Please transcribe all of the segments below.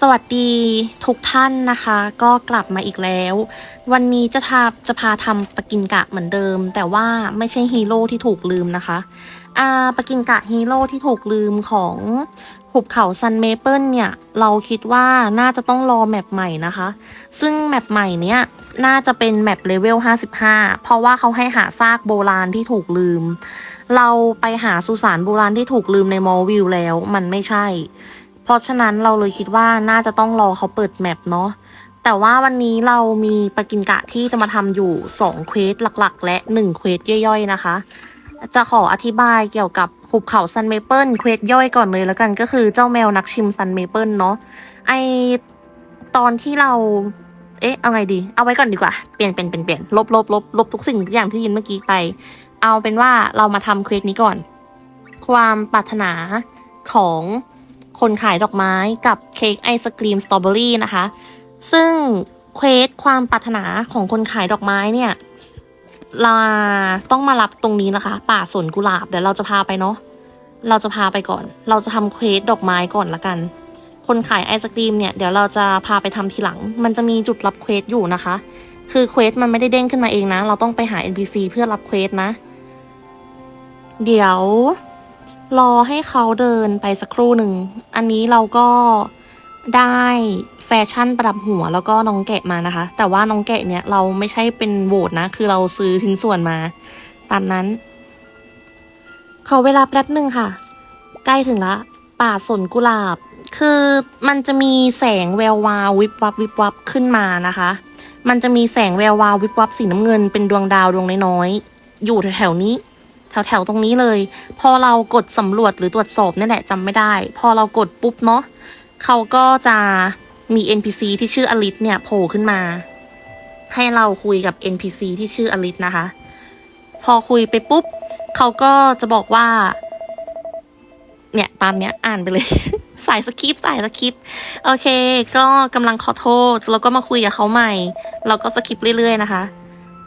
สวัสดีทุกท่านนะคะ ก็กลับมาอีกแล้ว วันนี้จะทาจะพาทำปากินกะเหมือนเดิม แต่ว่าไม่ใช่ฮีโร่ที่ถูกลืมนะคะอ่าปากินกะฮีโร่ที่ถูกลืมของหุบเขาซันเมเปิลเนี่ย เราคิดว่าน่าจะต้องรอแมปใหม่นะคะ ซึ่งแมปใหม่เนี้ยน่าจะเป็นแมปเลเวล 55 เพราะว่าเขาให้หาซากโบราณที่ถูกลืม เราไปหาสุสานโบราณที่ถูกลืมในมอลวิวแล้ว มันไม่ใช่ เพราะฉะนั้นเราเลยคิดว่าน่าจะต้องรอเขาเปิดแมปเนาะแต่ว่าวันนี้เรามีปากินกะที่จะมาทำอยู่2เควสหลักๆ และ1เควสย่อยๆนะคะ จะขออธิบายเกี่ยวกับหุบเขาซันเมเปิลเควสย่อยก่อนเลยแล้วกันก็คือเจ้าแมวนักชิมซันเมเปิลเนาะไอตอนที่เรา เอ๊ะ เอาไงดี เอาไว้ก่อนดีกว่า เปลี่ยนเป็นเปลี่ยนเปลี่ยนลบลบลบลบทุกสิ่งทุกอย่างที่ยินเมื่อกี้ไป เอาเป็นว่าเรามาทำเควสนี้ก่อน ความปรารถนาของ คนขายดอกไม้กับเค้กไอศกรีมสตรอเบอรี่นะคะ ซึ่งเควสความปรารถนาของคนขายดอกไม้เนี่ยลาต้องมารับตรงนี้นะคะ ป่าสวนกุหลาบเดี๋ยวเราจะพาไปเนาะเราจะพาไปก่อน เราจะทำเควสดอกไม้ก่อนละกัน คนขายไอศกรีมเนี่ยเดี๋ยวเราจะพาไปทำทีหลัง มันจะมีจุดรับเควสอยู่นะคะ คือเควสมันไม่ได้เด้งขึ้นมาเองนะ เราต้องไปหา NPC เพื่อรับเควสนะ เดี๋ยว รอให้เขาเดินไปสักครู่หนึ่ง อันนี้เราก็ได้แฟชั่นประดับหัวแล้วก็น้องแกะมานะคะ แต่ว่าน้องแกะเนี่ยเราไม่ใช่เป็นโหวตนะ คือเราซื้อทิ้งส่วนมา ตามนั้น ขอเวลาแป๊บหนึ่งค่ะ ใกล้ถึงละ ป่าสนกุหลาบ คือมันจะมีแสงแวววาววิบวับวิบวับขึ้นมานะคะ มันจะมีแสงแวววาววิบวับสีน้ำเงินเป็นดวงดาวดวงน้อยๆอยู่แถวๆนี้ แถวๆตรงนี้เลย พอเรากดสำรวจหรือตรวจสอบนี่แหละจำไม่ได้ พอเรากดปุ๊บเนาะเขาก็จะมี NPC ที่ชื่ออลิสเนี่ยโผล่ขึ้นมา ให้เราคุยกับ NPC ที่ชื่ออลิสนะคะ พอคุยไปปุ๊บเขาก็จะบอกว่า เนี่ยตามเนี้ยอ่านไปเลย สายสคริปต์สายสคริปต์โอเค ก็กำลังขอโทษ แล้วก็มาคุยกับเขาใหม่ เราก็สคริปต์เรื่อยๆนะคะ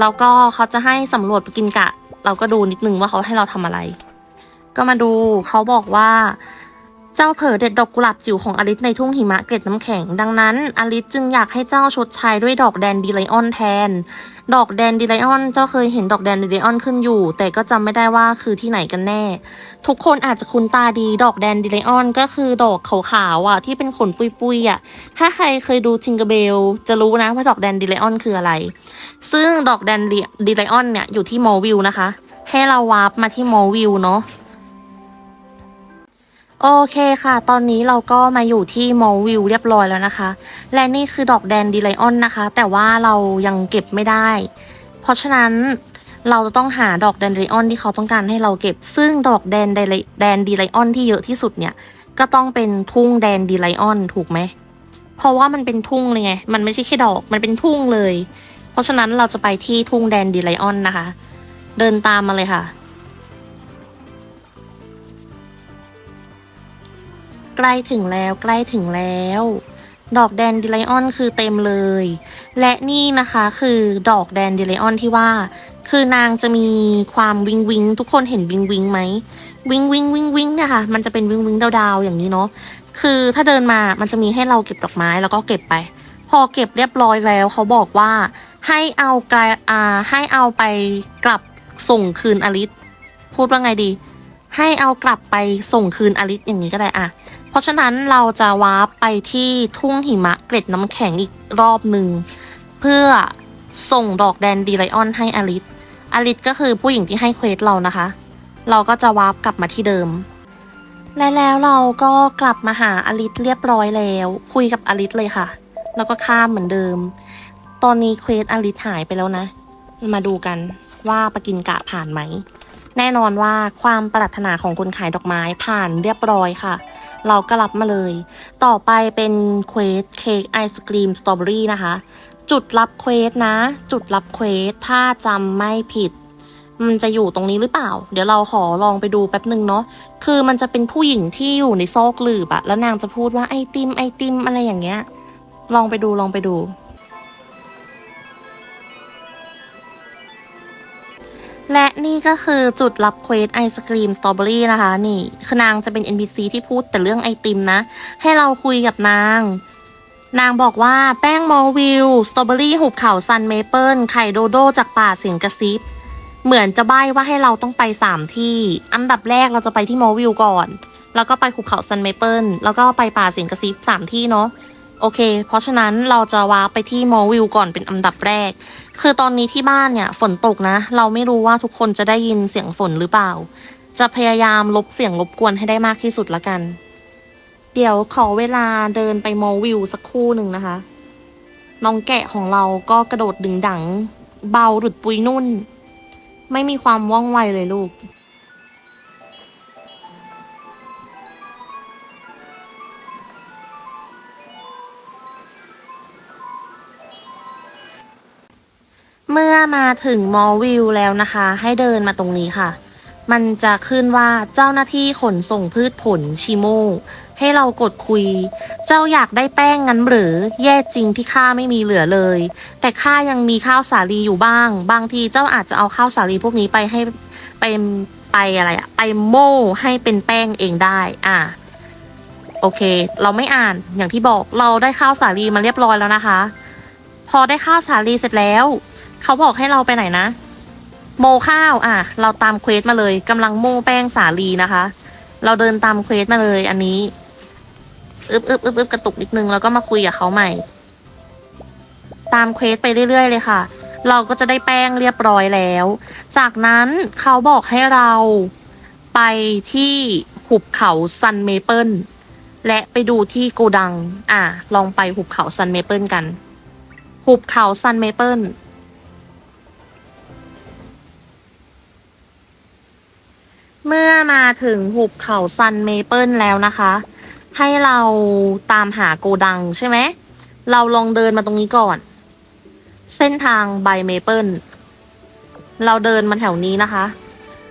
แล้วก็เขาจะให้สำรวจไปกินกะ เราก็ดูนิดนึงว่าเขาให้เราทำอะไร ก็มาดูเขาบอกว่า เจ้าเผอเด็ดดอกกุหลาบจิ๋วของอลิสในทุ่งหิมะเกล็ดน้ำแข็ง ดังนั้นอลิสจึงอยากให้เจ้าชดใช้ด้วยดอกแดนดีไลออนแทน ดอกแดนดีไลออนเจ้าเคยเห็นดอกแดนดีไลออนขึ้นอยู่ แต่ก็จำไม่ได้ว่าคือที่ไหนกันแน่ ทุกคนอาจจะคุ้นตาดีดอกแดนดีไลออนก็คือดอกขาวๆอะที่เป็นขนปุยๆอะถ้าใครเคยดูจิงเกอร์เบล จะรู้นะว่าดอกแดนดีไลออนคืออะไร ซึ่งดอกแดนดีไลออนเนี่ยอยู่ที่มอลวิวนะคะ ให้เราวาร์ปมาที่มอลวิวเนาะ โอเคค่ะ ตอนนี้เราก็มาอยู่ที่มอลวิวเรียบร้อยแล้วนะคะ และนี่คือดอกแดนดีไลออนนะคะ แต่ว่าเรายังเก็บไม่ได้ เพราะฉะนั้นเราจะต้องหาดอกแดนดีไลออนที่เขาต้องการให้เราเก็บ ซึ่งดอกแดนไดแดนดีไลออนที่เยอะที่สุดเนี่ย ก็ต้องเป็นทุ่งแดนดีไลออนถูกไหม เพราะว่ามันเป็นทุ่งเลยไง มันไม่ใช่แค่ดอก มันเป็นทุ่งเลย เพราะฉะนั้นเราจะไปที่ทุ่งแดนดีไลออนนะคะ เดินตามมาเลยค่ะ ใกล้ถึงแล้วใกล้ถึงแล้ว ดอกแดนดิไลออนคือเต็มเลย และนี่นะคะคือดอกแดนดิไลออนที่ว่า คือนางจะมีความวิงวิงทุกคนเห็นวิงวิงไหมวิงวิงวิงวิงเนี่ยค่ะมันจะเป็นวิงวิงดาวๆอย่างนี้เนาะคือถ้าเดินมามันจะมีให้เราเก็บดอกไม้แล้วก็เก็บไป พอเก็บเรียบร้อยแล้วเขาบอกว่า ให้เอากลอ่าให้เอาไปกลับส่งคืนอลิสพูดว่าไงดี ให้เอากลับไปส่งคืนอลิสอย่างนี้ก็ได้อะ เพราะฉะนั้นเราจะวาร์ปไปที่ทุ่งหิมะเกล็ดน้ำแข็งอีกรอบหนึ่ง เพื่อส่งดอกแดนดีไลออนให้อลิสอลิสก็คือผู้หญิงที่ให้เควสเรานะคะ เราก็จะวาร์ปกลับมาที่เดิม และแล้วเราก็กลับมาหาอลิสเรียบร้อยแล้ว คุยกับอลิสเลยค่ะ แล้วก็ข้ามเหมือนเดิม ตอนนี้เควสอลิสหายไปแล้วนะ มาดูกันว่าปกินกะผ่านไหม แน่นอนว่าความปรารถนาของคนขายดอกไม้ผ่านเรียบร้อยค่ะ เราก็รับมาเลย ต่อไปเป็นเควสเค้กไอศกรีมสตรอเบอรี่นะคะ จุดรับเควสนะ จุดรับเควสถ้าจำไม่ผิด มันจะอยู่ตรงนี้หรือเปล่า เดี๋ยวเราขอลองไปดูแป๊บหนึ่งเนาะคือมันจะเป็นผู้หญิงที่อยู่ในซอกหลืบอะแล้วนางจะพูดว่าไอติมไอติมอะไรอย่างเงี้ย ลองไปดูลองไปดู และนี่ก็คือจุดรับเควสไอศครีมสตรอเบอรี่นะคะ นี่คือนางจะเป็น NPC ที่พูดแต่เรื่องไอติมนะ ให้เราคุยกับนาง นางบอกว่าแป้งมอวิวสตรอเบอรี่หุบเขาซันเมเปิลไข่โดโดจากป่าเสียงกระซิบ เหมือนจะใบ้ว่าให้เราต้องไปสามที่ อันดับแรกเราจะไปที่มอวิวก่อน แล้วก็ไปหุบเขาซันเมเปิลแล้วก็ไปป่าเสียงกระซิบสามที่เนาะ โอเค เพราะฉะนั้นเราจะวาร์ปไปที่มอวิวก่อนเป็นอันดับแรก คือตอนนี้ที่บ้านเนี่ยฝนตกนะ เราไม่รู้ว่าทุกคนจะได้ยินเสียงฝนหรือเปล่า จะพยายามลบเสียงรบกวนให้ได้มากที่สุดละกัน เดี๋ยวขอเวลาเดินไปมอวิวสักครู่หนึ่งนะคะ น้องแกะของเราก็กระโดดดึงดัง เบาหลุดปุยนุ่น ไม่มีความว่องไวเลยลูก มื่อมาถึงมอวิวแล้วนะคะ ให้เดินมาตรงนี้ค่ะ มันจะขึ้นว่าเจ้าหน้าที่ขนส่งพืชผลชิโมให้เรากดคุย เจ้าอยากได้แป้งงั้นหรือ แย่จริงที่ข้าไม่มีเหลือเลย แต่ข้ายังมีข้าวสาลีอยู่บ้าง บางทีเจ้าอาจจะเอาข้าวสาลีพวกนี้ไปให้ไปไปอะไรอะไปโม่ให้เป็นแป้งเองได้ อะโอเค เราไม่อ่านอย่างที่บอกเราได้ข้าวสาลีมาเรียบร้อยแล้วนะคะ พอได้ข้าวสาลีเสร็จแล้ว เขาบอกให้เราไปไหนนะ โมข้าวอะ เราตามเควสมาเลยกำลังโมแป้งสาลีนะคะ เราเดินตามเควสมาเลยอันนี้อึบอึบอึบอึบกระตุกนิดนึงแล้วก็มาคุยกับเขาใหม่ ตามเควสไปเรื่อยๆเลยค่ะ เราก็จะได้แป้งเรียบร้อยแล้ว จากนั้นเขาบอกให้เราไปที่หุบเขาซันเมเปิลและไปดูที่โกดัง อะ ลองไปหุบเขาซันเมเปิลกัน หุบเขาซันเมเปิล เมื่อมาถึงหุบเขาซันเมเปิลแล้วนะคะ ให้เราตามหาโกดังใช่ไหม เราลองเดินมาตรงนี้ก่อน เส้นทางไบเมเปิลเราเดินมาแถวนี้นะคะ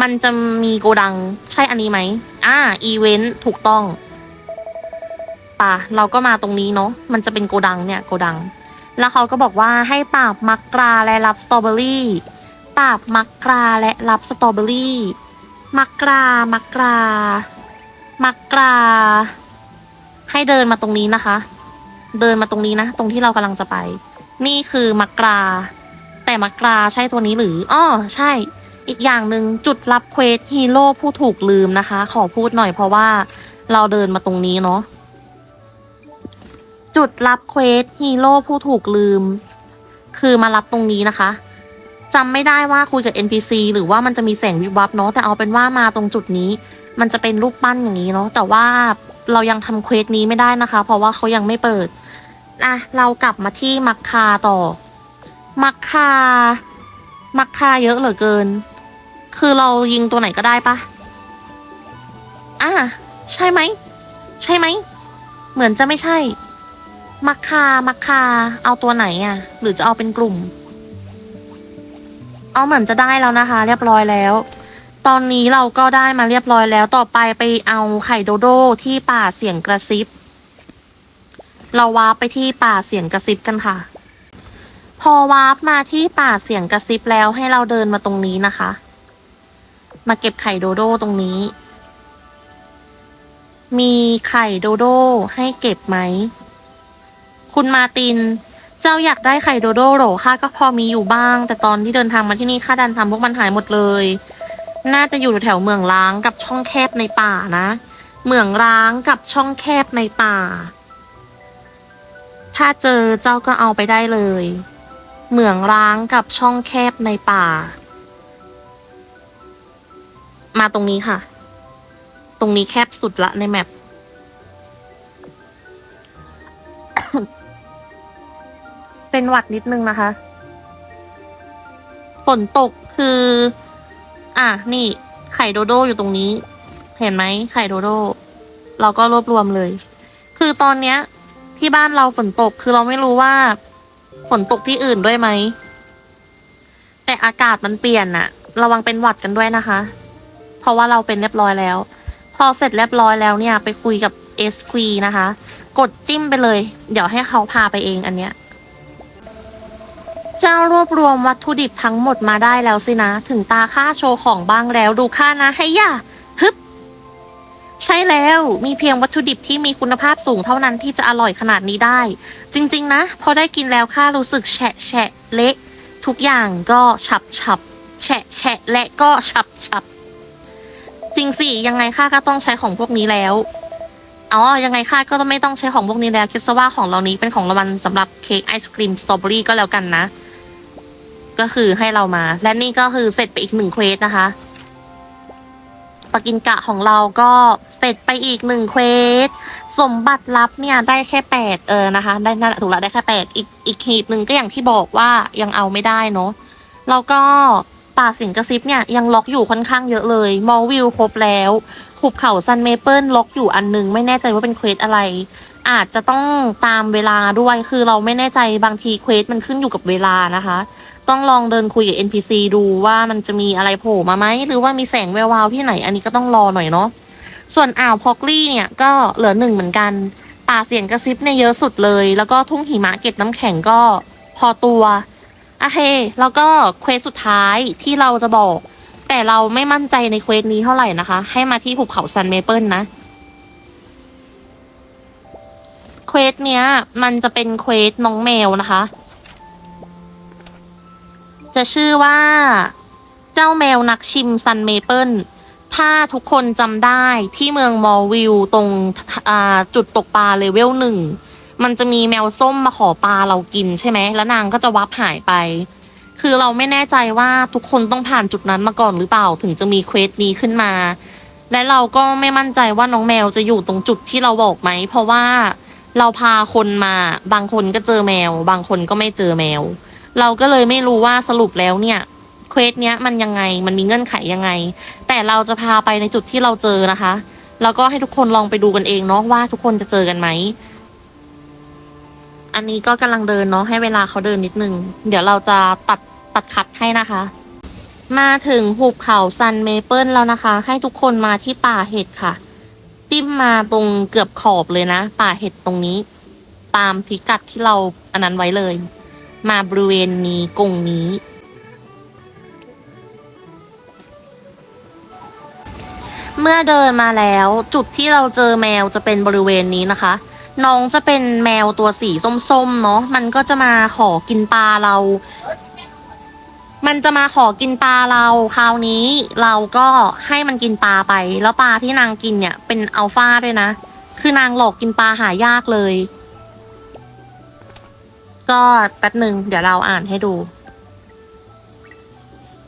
มันจะมีโกดังใช่อันนี้ไหมอ่าอีเวนต์ถูกต้องป่ะเราก็มาตรงนี้เนาะมันจะเป็นโกดังเนี่ยโกดัง แล้วเขาก็บอกว่าให้ปราบมักกราและรับสตรอเบอรี่ปราบมักกราและรับสตรอเบอรี่ มักกรามักกรามักกรา ให้เดินมาตรงนี้นะคะ เดินมาตรงนี้นะ ตรงที่เรากำลังจะไป นี่คือมักกรา แต่มักกราใช่ตัวนี้หรืออ้อใช่ อีกอย่างหนึ่งจุดรับเควสฮีโร่ผู้ถูกลืมนะคะ ขอพูดหน่อยเพราะว่าเราเดินมาตรงนี้เนาะจุดรับเควสฮีโร่ผู้ถูกลืม คือมารับตรงนี้นะคะ จำไม่ได้ว่าคุยกับ NPC หรือว่ามันจะมีแสงวิบวับเนาะแต่เอาเป็นว่ามาตรงจุดนี้ มันจะเป็นรูปปั้นอย่างนี้เนาะแต่ว่าเรายังทำเควสนี้ไม่ได้นะคะ เพราะว่าเขายังไม่เปิดอะเรากลับมาที่มักคาต่อ มักคา มักคาเยอะเหลือเกิน คือเรายิงตัวไหนก็ได้ปะอะใช่ไหม ใช่ไหม เหมือนจะไม่ใช่ มักคา มักคา เอาตัวไหนอะ หรือจะเอาเป็นกลุ่ม เอาเหมือนจะได้แล้วนะคะ เรียบร้อยแล้ว ตอนนี้เราก็ได้มาเรียบร้อยแล้วต่อไปไปเอาไข่โดโดที่ป่าเสียงกระซิบ เราวาร์ปไปที่ป่าเสียงกระซิบกันค่ะ พอวาร์ปมาที่ป่าเสียงกระซิบแล้วให้เราเดินมาตรงนี้นะคะ มาเก็บไข่โดโดตรงนี้ มีไข่โดโดให้เก็บไหม คุณมาติน เจ้าอยากได้ไข่โดโดเหรอข้าก็พอมีอยู่บ้าง แต่ตอนที่เดินทางมาที่นี่ข้าดันทำพวกมันหายหมดเลย น่าจะอยู่แถวเมืองร้างกับช่องแคบในป่านะ เมืองร้างกับช่องแคบในป่า ถ้าเจอเจ้าก็เอาไปได้เลย เหมืองร้างกับช่องแคบในป่า มาตรงนี้ค่ะ ตรงนี้แคบสุดละในแมป เป็นหวัดนิดนึงนะคะ ฝนตกคือ อะ นี่ ไข่โดโดอยู่ตรงนี้ เห็นไหมไข่โดโด เราก็รวบรวมเลย คือตอนเนี้ย ที่บ้านเราฝนตกคือเราไม่รู้ว่า ฝนตกที่อื่นด้วยไหม แต่อากาศมันเปลี่ยนอะระวังเป็นหวัดกันด้วยนะคะ เพราะว่าเราเป็นเรียบร้อยแล้ว พอเสร็จเรียบร้อยแล้วเนี่ย ไปคุยกับเอสควีนะคะ กดจิ้มไปเลย เดี๋ยวให้เขาพาไปเองอันเนี้ย เจ้ารวบรวมวัตถุดิบทั้งหมดมาได้แล้วสินะ ถึงตาค่าโชว์ของบ้างแล้วดูค่านะให้ย่าฮึบใช่แล้วมีเพียงวัตถุดิบที่มีคุณภาพสูงเท่านั้นที่จะอร่อยขนาดนี้ได้ จริง ๆ นะ พอได้กินแล้วข้ารู้สึกแฉะแฉะเละทุกอย่างก็ฉับฉับแฉะแฉะและก็ฉับฉับจริงสิยังไงข้าก็ต้องใช้ของพวกนี้แล้วอ๋อ ยังไงข้าก็ต้องไม่ต้องใช้ของพวกนี้แล้ว คิดซะว่าของเรานี้เป็นของรางวัลสำหรับเค้กไอศครีมสตรอเบอรี่ก็แล้วกันนะ ก็คือให้เรามา และนี่ก็คือเสร็จไปอีกหนึ่งเควสนะคะปากินกะของเราก็เสร็จไปอีกหนึ่งเควส สมบัติลับเนี่ยได้แค่แปดเออนะคะ ได้นั่นถูกแล้วได้แค่แปดอีกอีกหีบหนึ่งก็อย่างที่บอกว่ายังเอาไม่ได้เนาะแล้วก็ป่าสิงกระซิบเนี่ยยังล็อกอยู่ค่อนข้างเยอะเลย มอลวิวครบแล้ว ขุบเขาซันเมเปิลล็อกอยู่อันหนึง ไม่แน่ใจว่าเป็นเควสอะไร อาจจะต้องตามเวลาด้วย คือเราไม่แน่ใจบางทีเควสมันขึ้นอยู่กับเวลานะคะ ต้องลองเดินคุยกับ NPC ดูว่ามันจะมีอะไรโผล่มาไหม หรือว่ามีแสงแวววาวที่ไหน อันนี้ก็ต้องรอหน่อยเนาะ ส่วนอ่าวพอกลี่เนี่ยก็เหลือหนึ่งเหมือนกัน ป่าเสียงกระซิบเนี่ยเยอะสุดเลย แล้วก็ทุ่งหิมะเกล็ดน้ำแข็งก็พอตัวโอเค แล้วก็เควสสุดท้ายที่เราจะบอก แต่เราไม่มั่นใจในเควสนี้เท่าไหร่นะคะ ให้มาที่หุบเขาซันเมเปิลนะ เควสเนี้ย มันจะเป็นเควสน้องแมวนะคะ จะชื่อว่า เจ้าแมวนักชิมซันเมเปิลถ้าทุกคนจำได้ที่เมืองมอลวิวตรงจุดตกปลาเลเวลหนึ่ง มันจะมีแมวส้มมาขอปลาเรากินใช่ไหม แล้วนางก็จะวับหายไป คือเราไม่แน่ใจว่าทุกคนต้องผ่านจุดนั้นมาก่อนหรือเปล่าถึงจะมีเควสนี้ขึ้นมา และเราก็ไม่มั่นใจว่าน้องแมวจะอยู่ตรงจุดที่เราบอกไหม เพราะว่า เราพาคนมา บางคนก็เจอแมว บางคนก็ไม่เจอแมว เราก็เลยไม่รู้ว่าสรุปแล้วเนี่ยเควสเนี้ยมันยังไงมันมีเงื่อนไขยังไง แต่เราจะพาไปในจุดที่เราเจอนะคะ แล้วก็ให้ทุกคนลองไปดูกันเองเนาะว่าทุกคนจะเจอกันไหมอันนี้ก็กำลังเดินเนาะให้เวลาเขาเดินนิดนึง เดี๋ยวเราจะตัดตัดคัดให้นะคะ มาถึงหุบเขาซันเมเปิลแล้วนะคะ ให้ทุกคนมาที่ป่าเห็ดค่ะ จิ้มมาตรงเกือบขอบเลยนะ ป่าเห็ดตรงนี้ ตามพิกัดที่เราอันนั้นไว้เลย มาบริเวณนี้กงนี้ เมื่อเดินมาแล้วจุดที่เราเจอแมวจะเป็นบริเวณนี้นะคะ น้องจะเป็นแมวตัวสีส้มๆ เนาะมันก็จะมาขอกินปลาเรา มันจะมาขอกินปลาเราคราวนี้ เราก็ให้มันกินปลาไป แล้วปลาที่นางกินเนี่ย เป็นอัลฟาด้วยนะ คือนางหลอกกินปลาหายากเลย ก็แป๊บหนึ่งเดี๋ยวเราอ่านให้ดู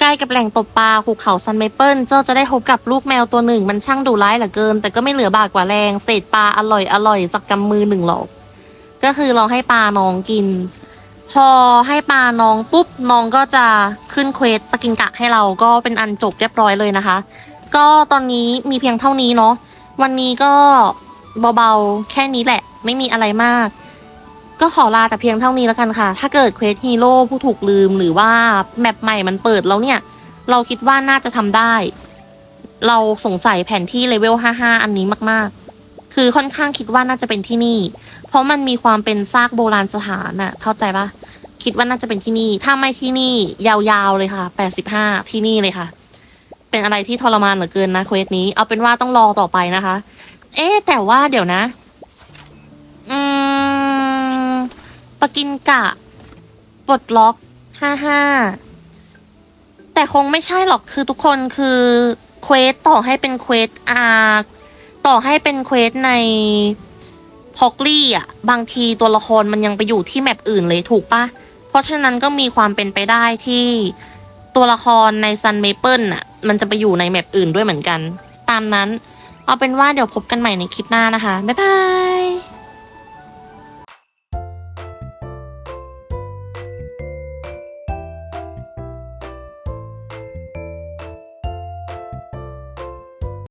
ใกล้กับแหล่งตกปลาภูเขาซันเมเปิลเจ้าจะได้พบกับลูกแมวตัวหนึ่ง มันช่างดุร้ายเหลือเกิน แต่ก็ไม่เหลือบากกว่าแรง เศษปลาอร่อยอร่อยจากกำมือหนึ่งหรอก ก็คือเราให้ปลาน้องกิน พอให้ปลาน้องปุ๊บน้องก็จะขึ้นเควสปากินกะให้เราก็เป็นอันจบเรียบร้อยเลยนะคะ ก็ตอนนี้มีเพียงเท่านี้เนาะวันนี้ก็เบาๆแค่นี้แหละ ไม่มีอะไรมาก ก็ขอลาแต่เพียงเท่านี้แล้วกันค่ะ ถ้าเกิดเควสฮีโร่ผู้ถูกลืมหรือว่าแมปใหม่มันเปิดแล้วเนี่ย เราคิดว่าน่าจะทำได้ เราสงสัยแผนที่เลเวล 55 อันนี้มากๆ คือค่อนข้างคิดว่าน่าจะเป็นที่นี่ เพราะมันมีความเป็นซากโบราณสถานน่ะ เข้าใจปะคิดว่าน่าจะเป็นที่นี่ ถ้าไม่ที่นี่ ยาวๆเลยค่ะ85ที่นี่เลยค่ะ เป็นอะไรที่ทรมานเหลือเกินนะเควสนี้ เอาเป็นว่าต้องรอต่อไปนะคะ เอ๊แต่ว่าเดี๋ยวนะ อืมปากินกะปลดล็อกห้าห้าแต่คงไม่ใช่หรอกคือทุกคนคือเควสต่อให้เป็นเควสอา ต่อให้เป็นเควสในพอกลี่อะ บางทีตัวละครมันยังไปอยู่ที่แมปอื่นเลยถูกปะเพราะฉะนั้นก็มีความเป็นไปได้ที่ตัวละครในซันเมเปิลอะ มันจะไปอยู่ในแมปอื่นด้วยเหมือนกัน ตามนั้น เอาเป็นว่าเดี๋ยวพบกันใหม่ในคลิปหน้านะคะ บ๊ายบาย